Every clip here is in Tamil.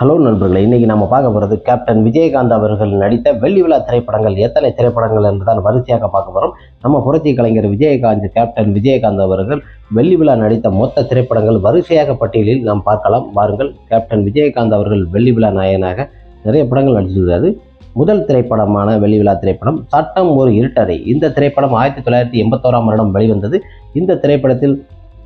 ஹலோ நண்பர்களே இன்றைக்கி நம்ம பார்க்க போகிறது கேப்டன் விஜயகாந்த் அவர்கள் நடித்த வெள்ளி விழா திரைப்படங்கள். எத்தனை திரைப்படங்கள் என்றுதான் வரிசையாக பார்க்க போகிறோம் நம்ம புரட்சி கலைஞர் விஜயகாந்த் கேப்டன் விஜயகாந்த் அவர்கள் வெள்ளி விழா நடித்த மொத்த திரைப்படங்கள் வரிசையாக பட்டியலில் நாம் பார்க்கலாம். வாருங்கள் கேப்டன் விஜயகாந்த் அவர்கள் வெள்ளி விழா நாயனாக நிறைய படங்கள் நடிச்சிருக்காரு. முதல் திரைப்படமான வெள்ளி விழா திரைப்படம் சட்டம் ஒரு இருட்டறை. இந்த திரைப்படம் ஆயிரத்தி தொள்ளாயிரத்தி எண்பத்தோராம் வருடம் வெளிவந்தது. இந்த திரைப்படத்தில்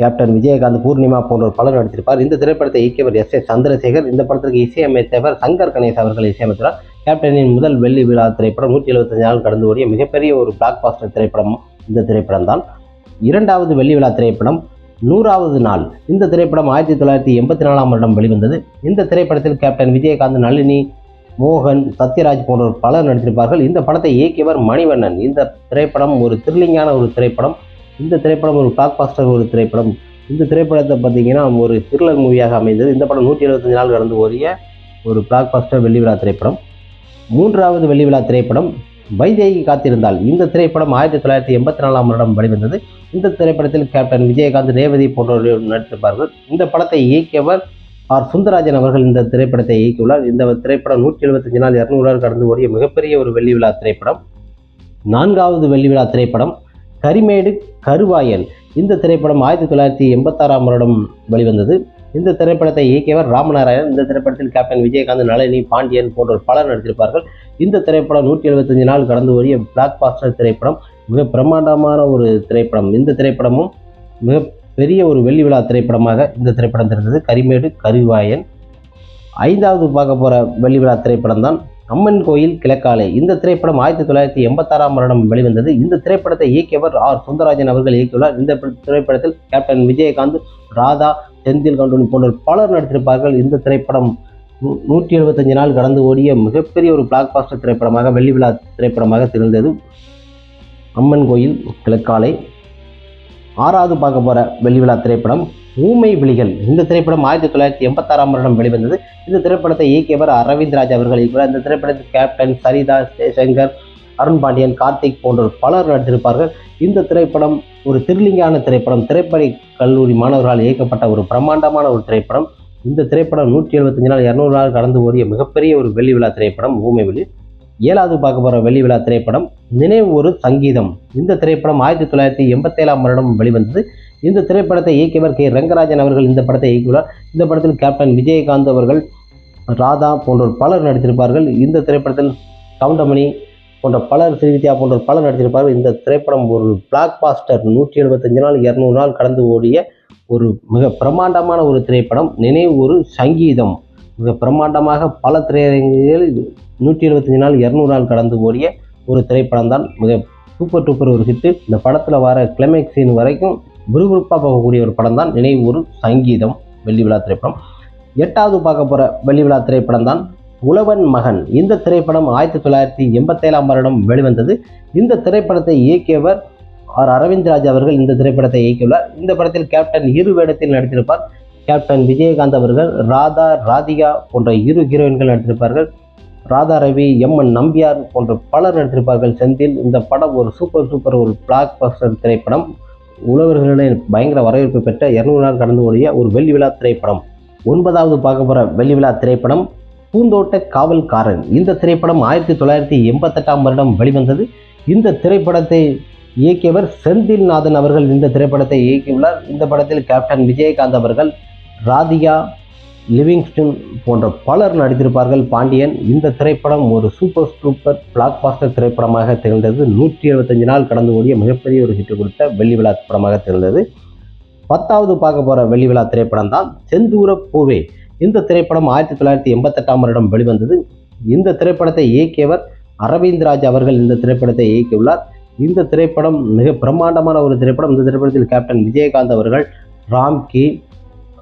கேப்டன் விஜயகாந்த் பூர்ணிமா போன்றோர் பலர் நடித்திருப்பார். இந்த திரைப்படத்தை இயக்கியவர் எஸ் எஸ் சந்திரசேகர் இந்த படத்திற்கு இசையமைத்தவர் சங்கர் கணேஷ் அவர்கள் இசையமைத்தார் கேப்டனின் முதல் வெள்ளி விழா திரைப்படம் நூற்றி எழுபத்தஞ்சு நாள் கடந்து ஓடிய மிகப்பெரிய ஒரு பிளாக் பாஸ்டர் திரைப்படம் இந்த திரைப்படம் தான். இரண்டாவது வெள்ளி விழா திரைப்படம் நூறாவது நாள். இந்த திரைப்படம் ஆயிரத்தி தொள்ளாயிரத்தி எண்பத்தி நாலாம் வருடம் வெளிவந்தது. இந்த திரைப்படத்தில் கேப்டன் விஜயகாந்த் நளினி மோகன் சத்யராஜ் போன்றோர் பலர் நடித்திருப்பார்கள். இந்த படத்தை இயக்கியவர் மணிவண்ணன். இந்த திரைப்படம் ஒரு த்ரில்லிங்கான ஒரு திரைப்படம். இந்த திரைப்படம் ஒரு பிளாக் பாஸ்டர் ஒரு திரைப்படம். இந்த திரைப்படத்தை பார்த்தீங்கன்னா ஒரு த்ரில்லர் மூவியாக அமைந்தது. இந்த படம் நூற்றி எழுபத்தஞ்சு நாள் கடந்து ஓடிய ஒரு பிளாக் பாஸ்டர் வெள்ளி விழா திரைப்படம். மூன்றாவது வெள்ளி விழா திரைப்படம் வைதேகி காத்திருந்தால் இந்த திரைப்படம் ஆயிரத்தி தொள்ளாயிரத்தி எண்பத்தி நாலாம் வருடம் வெளிவந்தது இந்த திரைப்படத்தில் கேப்டன் விஜயகாந்த் ரேவதி போன்றோர் நடித்திருப்பார்கள். இந்த படத்தை இயக்கியவர் ஆர். சுந்தரராஜன் அவர்கள் இந்த திரைப்படத்தை இயக்கியுள்ளார். இந்த திரைப்படம் நூற்றி எழுபத்தஞ்சு நாள் இரநூறு கடந்து ஓடிய மிகப்பெரிய ஒரு வெள்ளி விழா திரைப்படம். நான்காவது வெள்ளி விழா திரைப்படம் கரிமேடு கருவாயன். இந்த திரைப்படம் ஆயிரத்தி தொள்ளாயிரத்தி எண்பத்தாறாம் வருடம் வெளிவந்தது. இந்த திரைப்படத்தை இயக்கியவர் ராமநாராயணன் இந்த திரைப்படத்தில் கேப்டன் விஜயகாந்த் நளினி பாண்டியன் போன்றோர் பலர் நடித்திருப்பார்கள். இந்த திரைப்படம் நூற்றி எழுபத்தஞ்சு நாள் கடந்து ஓடிய பிளாக் பாஸ்டர் திரைப்படம் மிக பிரம்மாண்டமான ஒரு திரைப்படம். இந்த திரைப்படமும் மிக பெரிய ஒரு வெள்ளி விழா திரைப்படமாக இந்த திரைப்படம் தெரிந்தது. கரிமேடு கருவாயன். ஐந்தாவது பார்க்க போகிற வெள்ளி விழா திரைப்படம் தான் அம்மன் கோயில் கிழக்காலை. இந்த திரைப்படம் ஆயிரத்தி தொள்ளாயிரத்தி எண்பத்தாறாம் வருடம் வெளிவந்தது. இந்த திரைப்படத்தை இயக்கியவர் ஆர். சுந்தரராஜன் அவர்கள் இயக்கியுள்ளார். இந்த திரைப்படத்தில் கேப்டன் விஜயகாந்த் ராதா செந்தில் கண்டோன் போன்ற பலர் நடித்திருப்பார்கள். இந்த திரைப்படம் நூ- நூற்றி எழுபத்தஞ்சு நாள் கடந்து ஓடிய மிகப்பெரிய ஒரு பிளாக் பாஸ்டர் திரைப்படமாக வெள்ளி விழா திரைப்படமாக திகழ்ந்தது. அம்மன் கோயில் கிழக்காலை. ஆறாவது பார்க்க போகிற வெளிவிழா திரைப்படம் ஊமை விழிகள். இந்த திரைப்படம் ஆயிரத்தி தொள்ளாயிரத்தி எண்பத்தாறாம் வருடம் வெளிவந்தது. இந்த திரைப்படத்தை இயக்கியவர் அரவிந்த் ராஜ் அவர்கள். இயக்குவார் இந்த திரைப்படத்தில் கேப்டன் சரிதா ஜெய்சங்கர் அருண் பாண்டியன் கார்த்திக் போன்றோர் பலர் நடித்திருப்பார்கள். இந்த திரைப்படம் ஒரு திருலிங்கான திரைப்படம். திரைப்பட கல்லூரி மாணவர்களால் இயக்கப்பட்ட ஒரு பிரம்மாண்டமான ஒரு திரைப்படம். இந்த திரைப்படம் நூற்றி எழுபத்தஞ்சு நாள் இரநூறு நாள் கடந்து ஓடிய மிகப்பெரிய ஒரு வெள்ளி விழா திரைப்படம் ஊமை விழி. ஏழாவது பார்க்க போகிற வெள்ளி விழா திரைப்படம் நினைவு ஒரு சங்கீதம். இந்த திரைப்படம் ஆயிரத்தி தொள்ளாயிரத்தி எண்பத்தேழாம் வருடம் வெளிவந்தது. இந்த திரைப்படத்தை இயக்கியவர் கே. ரங்கராஜன் அவர்கள் இந்த படத்தை இயக்கியுள்ளார். இந்த படத்தில் கேப்டன் விஜயகாந்த் அவர்கள் ராதா போன்றோர் பலர் நடித்திருப்பார்கள். இந்த திரைப்படத்தில் கவுண்டமணி போன்ற பலர் ஸ்ரீவித்யா போன்றோர் பலர் நடித்திருப்பார்கள். இந்த திரைப்படம் ஒரு பிளாக் பாஸ்டர் நூற்றி எழுபத்தஞ்சு நாள் இரநூறு நாள் கடந்து ஓடிய ஒரு மிக பிரம்மாண்டமான ஒரு திரைப்படம். நினைவு ஒரு சங்கீதம். மிக பிரம்மாண்டமாக பல திரையரங்குகளில் நூற்றி இருபத்தஞ்சு நாள் இரநூறு நாள் கடந்து ஓடிய ஒரு திரைப்படம் தான். மிக சூப்பர் டூப்பர் ஒரு ஹிட்டு. இந்த படத்தில் வர கிளைமேக்ஸ் சீன் வரைக்கும் விறுவிறுப்பாக போகக்கூடிய ஒரு படம் தான். நினைவு ஒரு சங்கீதம் வெள்ளி விழா திரைப்படம். எட்டாவது பார்க்க போகிற வெள்ளி விழா திரைப்படம் தான். உழவன் மகன். இந்த திரைப்படம் ஆயிரத்தி தொள்ளாயிரத்தி எண்பத்தேழாம் வருடம் வெளிவந்தது. இந்த திரைப்படத்தை இயக்கியவர் ஆர். அரவிந்த் அவர்கள் இந்த திரைப்படத்தை இயக்கியுள்ளார். இந்த படத்தில் கேப்டன் இரு வேடத்தில் நடித்திருப்பார். கேப்டன் விஜயகாந்த் அவர்கள் ராதா ராதிகா போன்ற இரு ஹீரோயின்கள் நடித்திருப்பார்கள். ராதா ரவி எம் என் நம்பியார் போன்ற பலர் நடித்திருப்பார்கள். செந்தில் இந்த படம் ஒரு சூப்பர் சூப்பர் ஒரு பிளாக் பஸ்டர் திரைப்படம். உழவர்களிடையே பயங்கர வரவேற்பு பெற்ற இரநூறு நாள் கடந்து ஓடிய ஒரு வெள்ளி விழா திரைப்படம். ஒன்பதாவது பார்க்க போகிற வெள்ளி விழா திரைப்படம் பூந்தோட்ட காவல்காரன். இந்த திரைப்படம் ஆயிரத்தி தொள்ளாயிரத்தி எண்பத்தெட்டாம் வருடம் வெளிவந்தது. இந்த திரைப்படத்தை இயக்கியவர் செந்தில்நாதன் அவர்கள். இந்த திரைப்படத்தை இயக்கியுள்ளார். இந்த படத்தில் கேப்டன் விஜயகாந்த் அவர்கள். ராதிகா லிவிங்ஸ்டன் போன்ற பலர் நடித்திருப்பார்கள். பாண்டியன் இந்த திரைப்படம் ஒரு சூப்பர் சூப்பர் பிளாக் பாஸ்டர் திரைப்படமாக திகழ்ந்தது. நூற்றி எழுபத்தஞ்சு நாள் கடந்து ஓடிய மிகப்பெரிய ஒரு ஹிட் கொடுத்த வெள்ளி விழா படமாக திகழ்ந்தது. பத்தாவது பார்க்க போகிற வெள்ளி விழா திரைப்படம் தான் செந்தூர பூவே. இந்த திரைப்படம் ஆயிரத்தி தொள்ளாயிரத்தி எண்பத்தெட்டாம் வருடம் வெளிவந்தது. இந்த திரைப்படத்தை இயக்கியவர் அரவிந்த் ராஜ் அவர்கள். இந்த திரைப்படத்தை இயக்கியுள்ளார். இந்த திரைப்படம் மிக பிரம்மாண்டமான ஒரு திரைப்படம். இந்த திரைப்படத்தில் கேப்டன் விஜயகாந்த் அவர்கள் ராம்கி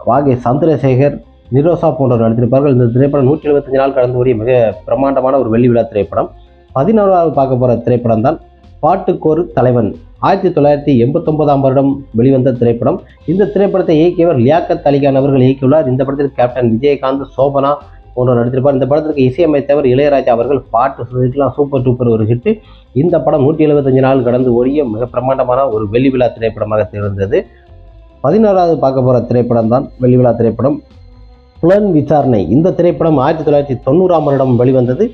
வாகே சந்திரசேகர் நிரோசா போன்றவர் நடித்திருப்பார்கள். இந்த திரைப்படம் நூற்றி எழுபத்தஞ்சு நாள் கடந்து ஓடிய மிக பிரம்மாண்டமான ஒரு வெள்ளி விழா திரைப்படம். பதினோராவது பார்க்க போகிற திரைப்படம் தான் பாட்டுக்கோரு தலைவன். ஆயிரத்தி தொள்ளாயிரத்தி எண்பத்தொன்பதாம் வருடம் வெளிவந்த திரைப்படம். இந்த திரைப்படத்தை இயக்கியவர் லியாக்கத் அலிகான் அவர்கள் இயக்கியுள்ளார். இந்த படத்தில் கேப்டன் விஜயகாந்த் சோபனா போன்றவர் நடித்திருப்பார். இந்த படத்திற்கு இசையமைத்தவர் இளையராஜா அவர்கள். பாட்டு சுருக்கலாம் சூப்பர் டூப்பர் ஒரு ஹிட்டு. இந்த படம் நூற்றி எழுபத்தஞ்சு நாள் கடந்து ஓடிய மிக பிரம்மாண்டமான ஒரு வெள்ளி விழா திரைப்படமாக திகழ்ந்தது. பதினாறாவது பார்க்க போகிற திரைப்படம் தான் வெளிவிழா திரைப்படம். புலன் விசாரணை. இந்த திரைப்படம் ஆயிரத்தி தொள்ளாயிரத்தி தொண்ணூறாம் வருடம் வெளிவந்தது.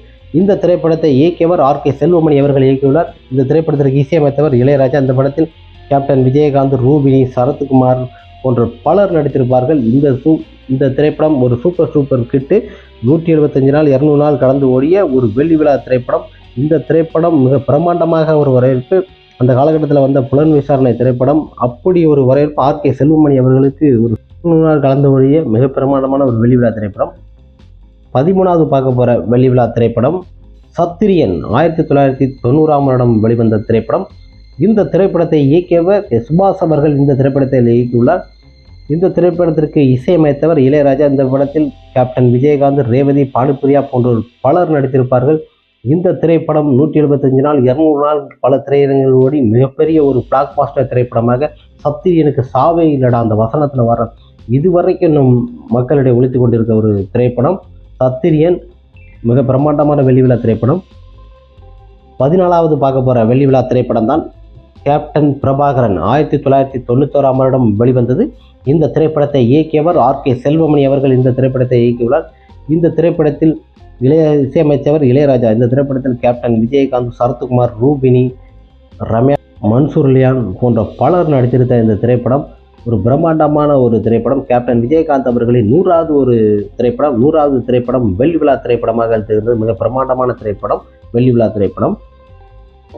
இந்த திரைப்படத்தை இயக்கியவர் ஆர் கே செல்வமணி அவர்கள் இயக்கியுள்ளார். இந்த திரைப்படத்திற்கு இசையமைத்தவர் இளையராஜா. இந்த படத்தில் கேப்டன் விஜயகாந்த் ரூபினி சரத்குமார் போன்ற பலர் நடித்திருப்பார்கள். இந்த சூ இந்த திரைப்படம் ஒரு சூப்பர் சூப்பர் கிட்டு நூற்றி எழுபத்தஞ்சு நாள் இரநூறு நாள் கடந்து ஓடிய ஒரு வெள்ளி விழா திரைப்படம். இந்த திரைப்படம் மிக பிரம்மாண்டமாக ஒரு வரவேற்பு அந்த காலகட்டத்தில் வந்த புலன் விசாரணை திரைப்படம் அப்படி ஒரு வரவேற்பு ஆர் கே செல்வமணி அவர்களுக்கு ஒரு நாள் கலந்து வழிய மிக பிரமாண்டமான ஒரு வெளிவிழா திரைப்படம். பதிமூணாவது பார்க்க போகிற வெளிவிழா திரைப்படம் சத்திரியன் ஆயிரத்தி தொள்ளாயிரத்தி தொண்ணூறாம் வருடம் வெளிவந்த திரைப்படம். இந்த திரைப்படத்தை இயக்கியவர் சுபாஷ் அவர்கள் இந்த திரைப்படத்தை இயக்கியுள்ளார். இந்த திரைப்படத்திற்கு இசையமைத்தவர் இளையராஜா. இந்த படத்தில் கேப்டன் விஜயகாந்த் ரேவதி பானுப்பிரியா போன்றோர் பலர் நடித்திருப்பார்கள். இந்த திரைப்படம் நூற்றி எழுபத்தஞ்சு நாள் இரநூறு நாள் பல திரையரங்குகள் ஓடி மிகப்பெரிய ஒரு பிளாக் பாஸ்டர் திரைப்படமாக சத்திரியனுக்கு சாவே இல்லடா அந்த வசனத்தில் வர இதுவரைக்கும் நம் மக்களிடையே ஒழித்து கொண்டிருக்க ஒரு திரைப்படம் சத்திரியன் மிக பிரம்மாண்டமான வெள்ளி விழா திரைப்படம். பதினாலாவது பார்க்க போகிற வெள்ளி விழா திரைப்படம் தான் கேப்டன் பிரபாகரன் ஆயிரத்தி தொள்ளாயிரத்தி தொண்ணூத்தோராம் வருடம் வெளிவந்தது. இந்த திரைப்படத்தை இயக்கியவர் ஆர் கே செல்வமணி அவர்கள் இந்த திரைப்படத்தை இயக்கியுள்ளார். இந்த திரைப்படத்தில் இளைய இசையமைச்சவர் இளையராஜா. இந்த திரைப்படத்தில் கேப்டன் விஜயகாந்த் சரத்குமார் ரூபினி ரம்யா மன்சூர்லியான் போன்ற பலர் நடித்திருந்த இந்த திரைப்படம் ஒரு பிரம்மாண்டமான ஒரு திரைப்படம். கேப்டன் விஜயகாந்த் அவர்களின் நூறாவது ஒரு திரைப்படம் நூறாவது திரைப்படம் வெள்ளி விழா திரைப்படமாக இருந்தது. மிக பிரம்மாண்டமான திரைப்படம் வெள்ளி விழா திரைப்படம்.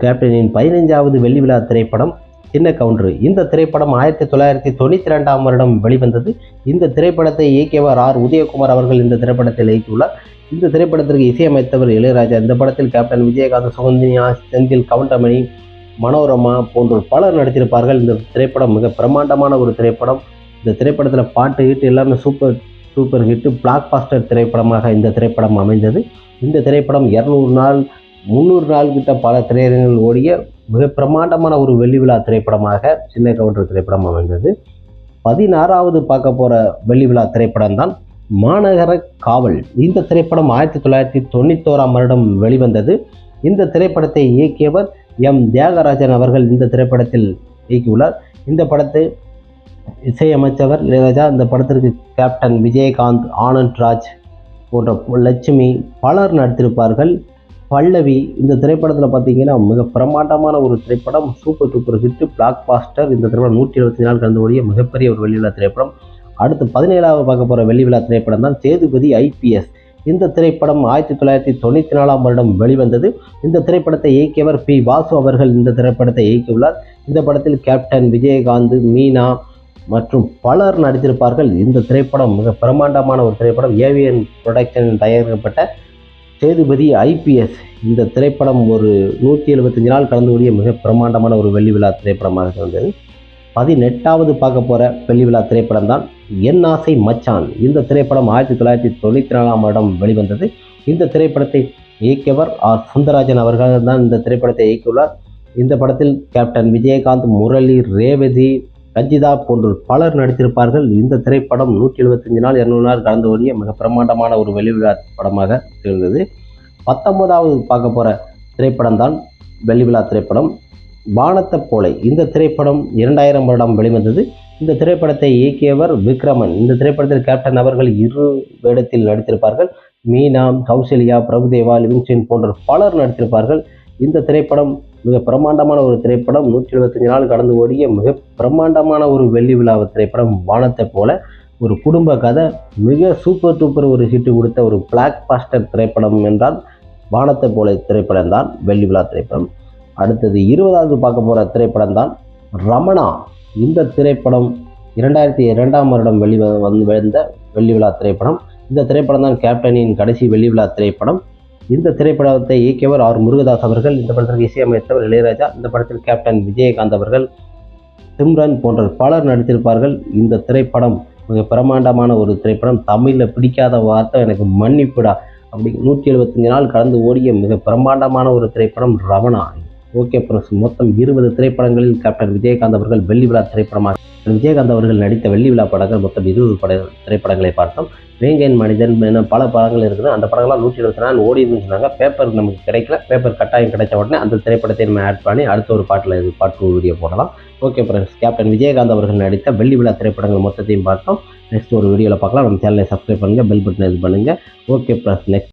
கேப்டனின் பதினைஞ்சாவது வெள்ளி விழா திரைப்படம் சின்ன கவுண்டரு. இந்த திரைப்படம் ஆயிரத்தி தொள்ளாயிரத்தி தொண்ணூற்றி ரெண்டாம் வருடம் வெளிவந்தது. இந்த திரைப்படத்தை இயக்கியவர் ஆர். உதயகுமார் அவர்கள் இந்த திரைப்படத்தில் இயக்கியுள்ளார். இந்த திரைப்படத்திற்கு இசையமைத்தவர் இளையராஜா. இந்த படத்தில் கேப்டன் விஜயகாந்த் சுகந்தினியா செந்தில் கவுண்டமணி மனோரமா போன்றோர் பலர் நடித்திருப்பார்கள். இந்த திரைப்படம் மிக பிரம்மாண்டமான ஒரு திரைப்படம். இந்த திரைப்படத்தில் பாட்டு ஹிட் எல்லாமே super super hit blockbuster திரைப்படமாக இந்த திரைப்படம் அமைந்தது. இந்த திரைப்படம் இரநூறு நாள் முந்நூறு நாள் கிட்ட பல திரையரங்குகள் ஓடிய மிக பிரமாண்டமான ஒரு வெள்ளி விழா திரைப்படமாக சின்ன கவுண்டர் திரைப்படம் அமைந்தது. பதினாறாவது பார்க்க போகிற வெள்ளி விழா திரைப்படம் தான் மாநகர காவல். இந்த திரைப்படம் ஆயிரத்தி தொள்ளாயிரத்தி தொண்ணூத்தோராம் வருடம் வெளிவந்தது. இந்த திரைப்படத்தை இயக்கியவர் எம். தியாகராஜன் அவர்கள் இந்த திரைப்படத்தில் இயக்கியுள்ளார். இந்த படத்தை இசையமைச்சவர் இளையராஜா இந்த படத்திற்கு கேப்டன் விஜயகாந்த் ஆனந்த் ராஜ் போன்ற லட்சுமி பலர் நடித்திருப்பார்கள். பல்லவி இந்த திரைப்படத்தில் பார்த்தீங்கன்னா மிக பிரமாண்டமான ஒரு திரைப்படம் super super hit blockbuster இந்த திரைப்படம் நூற்றி எழுபத்தி நாள் கலந்து ஓடிய மிகப்பெரிய ஒரு வெளியுள்ள திரைப்படம். அடுத்து பதினேழாவது பார்க்க போகிற வெள்ளி விழா திரைப்படம் தான் சேதுபதி ஐபிஎஸ். இந்த திரைப்படம் ஆயிரத்தி தொள்ளாயிரத்தி தொண்ணூற்றி நாலாம் வருடம் வெளிவந்தது. இந்த திரைப்படத்தை இயக்கியவர் பி. வாசு அவர்கள் இந்த திரைப்படத்தை இயக்கியுள்ளார். இந்த படத்தில் கேப்டன் விஜயகாந்த் மீனா மற்றும் பலர் நடித்திருப்பார்கள். இந்த திரைப்படம் மிக பிரமாண்டமான ஒரு திரைப்படம். ஏவிஎன் ப்ரொடக்ஷன் தயாரிக்கப்பட்ட சேதுபதி ஐபிஎஸ். இந்த திரைப்படம் ஒரு நூற்றி எழுபத்தஞ்சு நாள் கலந்து கூடிய மிக பிரமாண்டமான ஒரு வெள்ளி விழா திரைப்படமாக இருந்தது. பதினெட்டாவது பார்க்க போகிற வெள்ளி விழா திரைப்படம் தான் என் ஆசை மச்சான். இந்த திரைப்படம் ஆயிரத்தி தொள்ளாயிரத்தி தொண்ணூற்றி நாலாம் வருடம் வெளிவந்தது. இந்த திரைப்படத்தை இயக்கியவர் ஆர். சுந்தரராஜன் அவர்கள் தான் இந்த திரைப்படத்தை இயக்கியுள்ளார். இந்த படத்தில் கேப்டன் விஜயகாந்த் முரளி ரேவதி ரஞ்சிதா போன்ற பலர் நடித்திருப்பார்கள். இந்த திரைப்படம் நூற்றி எழுபத்தஞ்சு நாள் இரநூறு நாள் கலந்து ஓடிய மிக பிரம்மாண்டமான ஒரு வெளிவிழா படமாக இருந்தது. பத்தொன்பதாவது பார்க்க போகிற திரைப்படம் தான் வெள்ளி விழா திரைப்படம். வானத்தை போலை இந்த திரைப்படம் இரண்டாயிரம் வருடம் வெளிவந்தது. இந்த திரைப்படத்தை இயக்கியவர் விக்ரமன். இந்த திரைப்படத்தில் கேப்டன் அவர்கள் இரு வேடத்தில் நடித்திருப்பார்கள். மீனா கௌசல்யா பிரபுதேவா லிவிங்ஸ்டன் போன்ற பலர் நடித்திருப்பார்கள். இந்த திரைப்படம் மிக பிரம்மாண்டமான ஒரு திரைப்படம். நூற்றி எழுபத்தஞ்சு நாள் கடந்து ஓடிய மிக பிரம்மாண்டமான ஒரு வெள்ளி விழா திரைப்படம். வானத்தை போல ஒரு குடும்ப கதை மிக சூப்பர் டூப்பர் ஒரு ஹிட் கொடுத்த ஒரு பிளாக் பாஸ்டர் திரைப்படம் என்றால் வானத்தை போல திரைப்படம் தான் வெள்ளி விழா திரைப்படம். அடுத்தது இருபதாவது பார்க்க போகிற திரைப்படம் தான் ரமணா. இந்த திரைப்படம் இரண்டாயிரத்தி இரண்டாம் வருடம் வெளி வந்து வந்த வெள்ளி விழா திரைப்படம். இந்த திரைப்படம் தான் கேப்டனின் கடைசி வெள்ளி விழா திரைப்படம். இந்த திரைப்படத்தை இயக்கியவர் ஆர். முருகதாஸ் அவர்கள் இந்த படத்திற்கு இசையமைத்தவர் இளையராஜா இந்த படத்தில் கேப்டன் விஜயகாந்த் அவர்கள் சிம்ரன் போன்ற பலர் நடித்திருப்பார்கள். இந்த திரைப்படம் மிக பிரமாண்டமான ஒரு திரைப்படம். தமிழில் பிடிக்காத வார்த்தை எனக்கு மன்னிப்புடா. அப்படி நூற்றி எழுபத்தஞ்சு நாள் கடந்து ஓடிய மிக பிரமாண்டமான ஒரு திரைப்படம் ரமணா ஓகே ஃப்ரெண்ட்ஸ் மொத்தம் இருபது திரைப்படங்களில் கேப்டன் விஜயகாந்த் அவர்கள் வெள்ளி விழா திரைப்படமாக விஜயகாந்த் அவர்கள் நடித்த வெள்ளி விழா படங்கள் மொத்தம் இருபது பட திரைப்படங்களை பார்த்தோம். வேங்கையின் மனிதன் என பல படங்கள் இருக்குது. அந்த படங்கள்லாம் நூற்றி இருபத்தி நாலு ஓடி சொன்னாங்க. பேப்பர் நமக்கு கிடைக்கல. பேப்பர் கட்டாயம் கிடைச்ச உடனே அந்த திரைப்படத்தை நம்ம ஆட் பண்ணி அடுத்த ஒரு பாட்டில் இது பாட்டு வீடியோ போடலாம். ஓகே ஃப்ரெண்ட்ஸ் கேப்டன் விஜயகாந்த் அவர்கள் நடித்த வெள்ளி விழா திரைப்படங்கள் மொத்தத்தையும் பார்த்தோம். நெக்ஸ்ட் ஒரு வீடியோவில் பார்க்கலாம். நம்ம சேனலை சப்ஸ்கிரைப் பண்ணுங்கள் பெல் பட்டனை இது பண்ணுங்கள் ஓகே ப்ளஸ் நெக்ஸ்ட்